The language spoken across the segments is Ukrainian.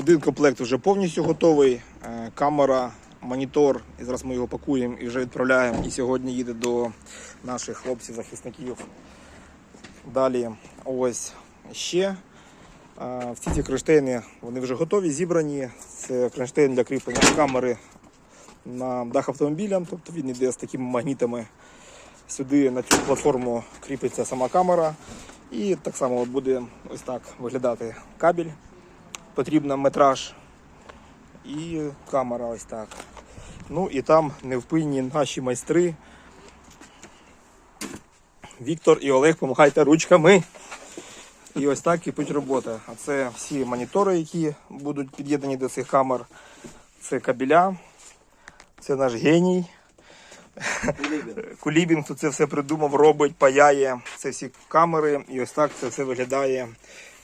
Один комплект вже повністю готовий. Е, Камера, монітор. І зараз ми його пакуємо і вже відправляємо. І сьогодні їде до наших хлопців-захисників. Далі ось ще. е, Всі ці кронштейни вони вже готові, зібрані. Це кронштейн для кріплення камери на дах автомобіля. Тобто він йде з такими магнітами. Сюди на цю платформу кріпиться сама камера. І так само буде ось так виглядати кабель. Потрібна метраж і камера ось так. Ну і там невпинні наші майстри. Віктор і Олег, помагайте ручками. І ось так кипить робота. А це всі монітори, які будуть під'єднані до цих камер. Це кабеля. Це наш геній. Кулібін, хто це все придумав, робить, паяє. Це всі камери. І ось так це все виглядає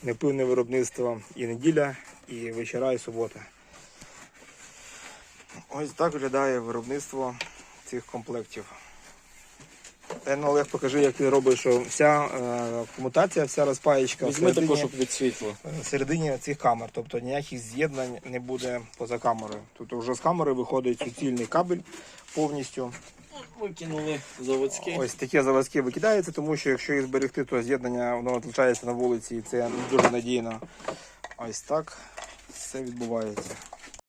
непивне виробництво і неділя, і вечора, і субота. Ось так виглядає виробництво цих комплектів. Ну, Олег, покажи, як ти робиш, що вся е, комутація, вся розпаєчка також, від світла. всередині цих камер, тобто ніяких з'єднань не буде поза камерою. Тут вже з камери виходить суцільний кабель повністю. Викинули заводський. Ось таке заводське викидається, тому що якщо їх зберегти, то з'єднання воно залишається на вулиці і це дуже надійно. Ось так все відбувається.